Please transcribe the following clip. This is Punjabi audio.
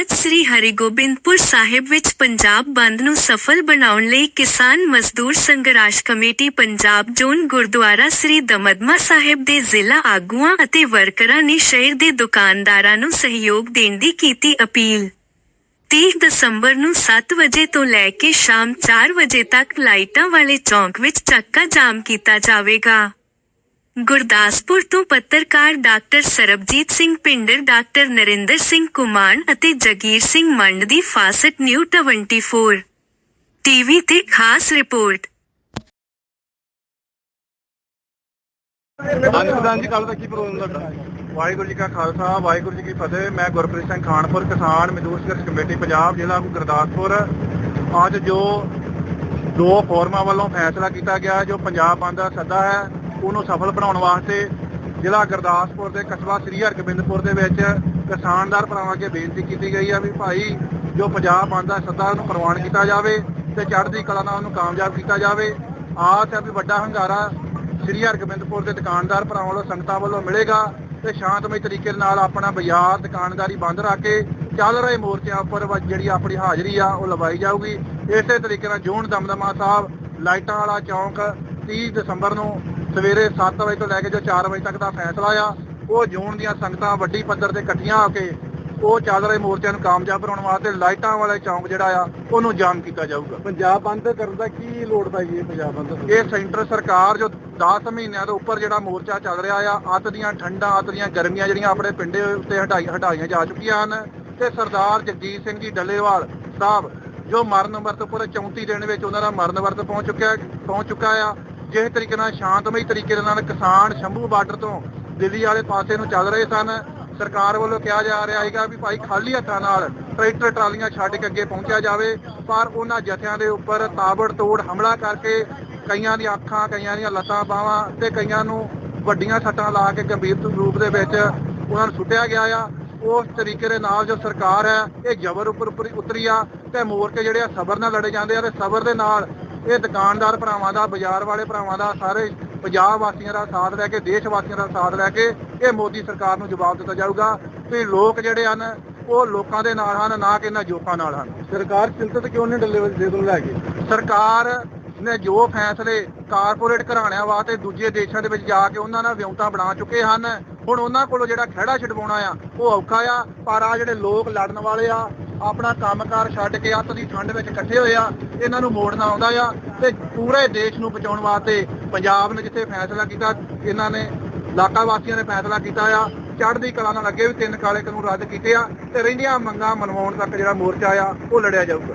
ਅੱਜ ਸ੍ਰੀ ਹਰਿਗੋਬਿੰਦਪੁਰ ਸਾਹਿਬ ਵਿੱਚ ਪੰਜਾਬ ਬੰਦ ਨੂੰ ਸਫਲ ਬਣਾਉਣ ਲਈ ਕਿਸਾਨ ਮਜ਼ਦੂਰ ਸੰਘਰਸ਼ ਕਮੇਟੀ ਪੰਜਾਬ ਜ਼ੋਨ ਗੁਰਦੁਆਰਾ ਸ੍ਰੀ ਦਮਦਮਾ ਸਾਹਿਬ ਦੇ ਜ਼ਿਲ੍ਹਾ ਆਗੂਆਂ ਅਤੇ ਵਰਕਰਾਂ ਨੇ ਸ਼ਹਿਰ ਦੇ ਦੁਕਾਨਦਾਰਾਂ ਨੂੰ ਸਹਿਯੋਗ ਦੇਣ ਦੀ ਕੀਤੀ ਅਪੀਲ। 30 ਦਸੰਬਰ ਨੂੰ 7 ਵਜੇ ਤੋਂ ਲੈ ਕੇ ਸ਼ਾਮ 4 ਵਜੇ ਤੱਕ ਲਾਈਟਾਂ ਵਾਲੇ ਚੌਂਕ ਵਿੱਚ ਚੱਕਾ ਜਾਮ ਕੀਤਾ ਜਾਵੇਗਾ। ਗੁਰਦਾਸਪੁਰ ਤੋਂ ਪੱਤਰਕਾਰ ਡਾਕਟਰ ਸਰਬਜੀਤ ਸਿੰਘ ਪਿੰਡਰ ਡਾਕਟਰ ਨਰਿੰਦਰ ਸਿੰਘ ਕੁਮਾਨ ਅਤੇ ਜਗੀਰ ਸਿੰਘ ਮੰਡ ਦੀ ਫਾਸਟ ਨਿਊ 24 ਟੀਵੀ ਤੇ ਖਾਸ ਰਿਪੋਰਟ। ਹਾਂਜੀ ਪ੍ਰਧਾਨ ਜੀ ਕੱਲ ਦਾ ਕੀ ਪ੍ਰੋਗਰਾਮ ਤੁਹਾਡਾ? ਵਾਹਿਗੁਰੂ ਜੀ ਕਾ ਖਾਲਸਾ ਵਾਹਿਗੁਰੂ ਜੀ ਕੀ ਫਤਿਹ। ਮੈਂ ਗੁਰਪ੍ਰੀਤ ਸਿੰਘ ਖਾਨਪੁਰ ਕਿਸਾਨ ਮਜ਼ਦੂਰ ਸੰਘਰਸ਼ ਕਮੇਟੀ ਪੰਜਾਬ ਜ਼ਿਲ੍ਹਾ ਗੁਰਦਾਸਪੁਰ। ਅੱਜ ਜੋ ਦੋ ਫੋਰਮਾਂ ਵੱਲੋਂ ਫੈਸਲਾ ਕੀਤਾ ਗਿਆ ਜੋ ਪੰਜਾਬ ਬੰਦ ਦਾ ਸੱਦਾ ਹੈ ਉਹਨੂੰ ਸਫਲ ਬਣਾਉਣ ਵਾਸਤੇ ਜ਼ਿਲ੍ਹਾ ਗੁਰਦਾਸਪੁਰ ਦੇ ਕਸਬਾ ਸ੍ਰੀ ਹਰਗੋਬਿੰਦਪੁਰ ਦੇ ਵਿੱਚ ਕਿਸਾਨਦਾਰ ਭਰਾਵਾਂ ਅੱਗੇ ਬੇਨਤੀ ਕੀਤੀ ਗਈ ਹੈ ਵੀ ਭਾਈ ਜੋ ਪੰਜਾਬ ਬੰਦ ਸੱਦਾ ਉਹਨੂੰ ਪ੍ਰਵਾਨ ਕੀਤਾ ਜਾਵੇ ਤੇ ਚੜ੍ਹਦੀ ਕਲਾ ਨਾਲ ਉਹਨੂੰ ਕਾਮਯਾਬ ਕੀਤਾ ਜਾਵੇ। ਆਸ ਹੈ ਵੀ ਵੱਡਾ ਹੰਗਾਰਾ ਸ੍ਰੀ ਹਰਗੋਬਿੰਦਪੁਰ ਦੇ ਦੁਕਾਨਦਾਰ ਭਰਾਵਾਂ ਵੱਲੋਂ, ਸੰਗਤਾਂ ਵੱਲੋਂ ਮਿਲੇਗਾ ਤੇ ਸ਼ਾਂਤਮਈ ਤਰੀਕੇ ਨਾਲ ਆਪਣਾ ਬਾਜ਼ਾਰ, ਦੁਕਾਨਦਾਰੀ ਬੰਦ ਰੱਖ ਕੇ ਚੱਲ ਰਹੇ ਮੋਰਚਿਆਂ ਉੱਪਰ ਜਿਹੜੀ ਆਪਣੀ ਹਾਜ਼ਰੀ ਆ, ਉਹ ਲਵਾਈ ਜਾਊਗੀ। ਇਸੇ ਤਰੀਕੇ ਨਾਲ ਜੂਨ ਦਮਦਮਾ ਸਾਹਿਬ, ਲਾਈਟਾਂ ਵਾਲਾ ਚੌਂਕ 30 ਦਸੰਬਰ ਨੂੰ ਸਵੇਰੇ 7 ਵਜੇ ਤੋਂ ਲੈ ਕੇ ਜੋ 4 ਵਜੇ ਤੱਕ ਦਾ ਫੈਸਲਾ ਆ ਉਹ ਜੂਨ ਦੀਆਂ ਸੰਗਤਾਂ ਵੱਡੀ ਪੱਧਰ ਤੇ ਇਕੱਠੀਆਂ ਹੋ ਕੇ ਉਹ ਚੱਲ ਰਹੇ ਮੋਰਚਿਆਂ ਨੂੰ ਕਾਮਯਾਬ ਬਣਾਉਣ ਵਾਸਤੇ ਲਾਈਟਾਂ ਵਾਲੇ ਚੌਂਕ ਜਿਹੜਾ ਆ ਉਹਨੂੰ ਜਾਮ ਕੀਤਾ ਜਾਊਗਾ। ਪੰਜਾਬ ਬੰਦ ਕਰਨ ਦਾ ਕੀ ਲੋੜ ਪੈ ਗਈ ਹੈ ਪੰਜਾਬ ਬੰਦ ਇਹ ਸੈਂਟਰ ਸਰਕਾਰ ਜੋ 10 ਮਹੀਨਿਆਂ ਤੋਂ ਉੱਪਰ ਜਿਹੜਾ ਮੋਰਚਾ ਚੱਲ ਰਿਹਾ ਆ ਅੱਤ ਦੀਆਂ ਠੰਡਾਂ ਅੱਤ ਦੀਆਂ ਗਰਮੀਆਂ ਜਿਹੜੀਆਂ ਆਪਣੇ ਪਿੰਡੇ ਉੱਤੇ ਹਟਾਈ ਹਟਾਈਆਂ ਜਾ ਚੁੱਕੀਆਂ ਹਨ ਤੇ ਸਰਦਾਰ ਜਗਜੀਤ ਸਿੰਘ ਜੀ ਡੱਲੇਵਾਲ ਸਾਹਿਬ ਜੋ ਮਰਨ ਵਰਤ ਉੱਪਰ 34 ਦਿਨ ਵਿੱਚ ਉਹਨਾਂ ਦਾ ਮਰਨ ਵਰਤ ਪਹੁੰਚ ਚੁੱਕਿਆ ਪਹੁੰਚ ਚੁੱਕਾ ਆ। ਜਿਸ ਤਰੀਕੇ ਨਾਲ ਸ਼ਾਂਤਮਈ ਤਰੀਕੇ ਦੇ ਨਾਲ ਕਿਸਾਨ ਸ਼ੰਭੂ ਬਾਰਡਰ ਤੋਂ ਦਿੱਲੀ ਵਾਲੇ ਪਾਸੇ ਨੂੰ ਚੱਲ ਰਹੇ ਸਨ। ਸਰਕਾਰ ਵੱਲੋਂ ਕਿਹਾ ਜਾ ਰਿਹਾ ਹੈਗਾ ਵੀ ਭਾਈ ਖਾਲੀ ਹੱਥਾਂ ਨਾਲ ਟਰੈਕਟਰ, ਟਰਾਲੀਆਂ ਛੱਡ ਕੇ ਅੱਗੇ ਪਹੁੰਚਿਆ ਜਾਵੇ, ਪਰ ਉਹਨਾਂ ਜਥਿਆਂ ਦੇ ਉੱਪਰ ਤਾਬੜ ਤੋੜ ਹਮਲਾ ਕਰਕੇ ਕਈਆਂ ਦੀਆਂ ਅੱਖਾਂ, ਕਈਆਂ ਦੀਆਂ ਲੱਤਾਂ, ਬਾਹਾਂ ਤੇ ਕਈਆਂ ਨੂੰ ਵੱਡੀਆਂ ਸੱਟਾਂ ਲਾ ਕੇ ਗੰਭੀਰ ਰੂਪ ਦੇ ਵਿੱਚ ਉਹਨਾਂ ਨੂੰ ਸੁੱਟਿਆ ਗਿਆ ਆ। ਉਸ ਤਰੀਕੇ ਦੇ ਨਾਲ ਜੋ ਸਰਕਾਰ ਹੈ, ਇਹ ਜ਼ਬਰ ਉੱਪਰ ਉੱਪਰ ਉਤਰੀ ਆ ਤੇ ਮੋਰਚੇ ਜਿਹੜੇ ਆ ਸਬਰ ਨਾਲ ਲੜੇ ਜਾਂਦੇ ਆ ਤੇ ਸਬਰ ਦੇ ਨਾਲ ਇਹ ਦੁਕਾਨਦਾਰ ਭਰਾਵਾਂ ਦਾ ਬਾਜ਼ਾਰ ਵਾਲੇ ਭਰਾਵਾਂ ਦਾ ਸਾਰੇ ਪੰਜਾਬ ਵਾਸੀਆਂ ਦਾ ਸਾਥ ਲੈ ਕੇ ਦੇਸ਼ ਵਾਸੀਆਂ ਦਾ ਸਾਥ ਲੈ ਕੇ ਇਹ ਮੋਦੀ ਸਰਕਾਰ ਨੂੰ ਜਵਾਬ ਦਿੱਤਾ ਜਾਊਗਾ। ਕਿ ਲੋਕ ਜਿਹੜੇ ਹਨ ਉਹ ਲੋਕਾਂ ਦੇ ਨਾਲ ਹਨ ਨਾ ਕਿ ਇਹਨਾਂ ਜੋਕਾਂ ਨਾਲ ਹਨ। ਸਰਕਾਰ ਚਿੰਤਤ ਕਿਉਂ ਨਹੀਂ ਡੱਲੇ ਵਿੱਚ ਦੇ ਤੋਂ ਲੈ ਕੇ? ਸਰਕਾਰ ਨੇ ਜੋ ਫੈਸਲੇ ਕਾਰਪੋਰੇਟ ਘਰਾਣਿਆਂ ਵਾਸਤੇ ਦੂਜੇ ਦੇਸ਼ਾਂ ਦੇ ਵਿੱਚ ਜਾ ਕੇ ਉਹਨਾਂ ਨਾਲ ਵਿਉਂਤਾਂ ਬਣਾ ਚੁੱਕੇ ਹਨ ਹੁਣ ਉਹਨਾਂ ਕੋਲੋਂ ਜਿਹੜਾ ਖਹਿੜਾ ਛਡਵਾਉਣਾ ਆ, ਉਹ ਔਖਾ ਆ, ਪਰ ਆ ਜਿਹੜੇ ਲੋਕ ਲੜਨ ਵਾਲੇ ਆ, ਆਪਣਾ ਕੰਮਕਾਰ ਛੱਡ ਕੇ ਅੱਤ ਦੀ ਠੰਡ ਵਿੱਚ ਇਕੱਠੇ ਹੋਏ ਆ, ਇਹਨਾਂ ਨੂੰ ਮੋੜਨਾ ਆਉਂਦਾ ਆ ਤੇ ਪੂਰੇ ਦੇਸ਼ ਨੂੰ ਬਚਾਉਣ ਵਾਸਤੇ ਪੰਜਾਬ ਨੇ ਜਿੱਥੇ ਫੈਸਲਾ ਕੀਤਾ, ਇਹਨਾਂ ਨੇ ਇਲਾਕਾ ਵਾਸੀਆਂ ਨੇ ਫੈਸਲਾ ਕੀਤਾ ਆ, ਚੜ੍ਹਦੀ ਕਲਾ ਨਾਲ ਅੱਗੇ ਵੀ ਤਿੰਨ ਕਾਲੇ ਕਾਨੂੰਨ ਰੱਦ ਕੀਤੇ ਆ ਤੇ ਰਹਿੰਦੀਆਂ ਮੰਗਾਂ ਮਨਵਾਉਣ ਤੱਕ ਜਿਹੜਾ ਮੋਰਚਾ ਆ, ਉਹ ਲੜਿਆ ਜਾਊਗਾ।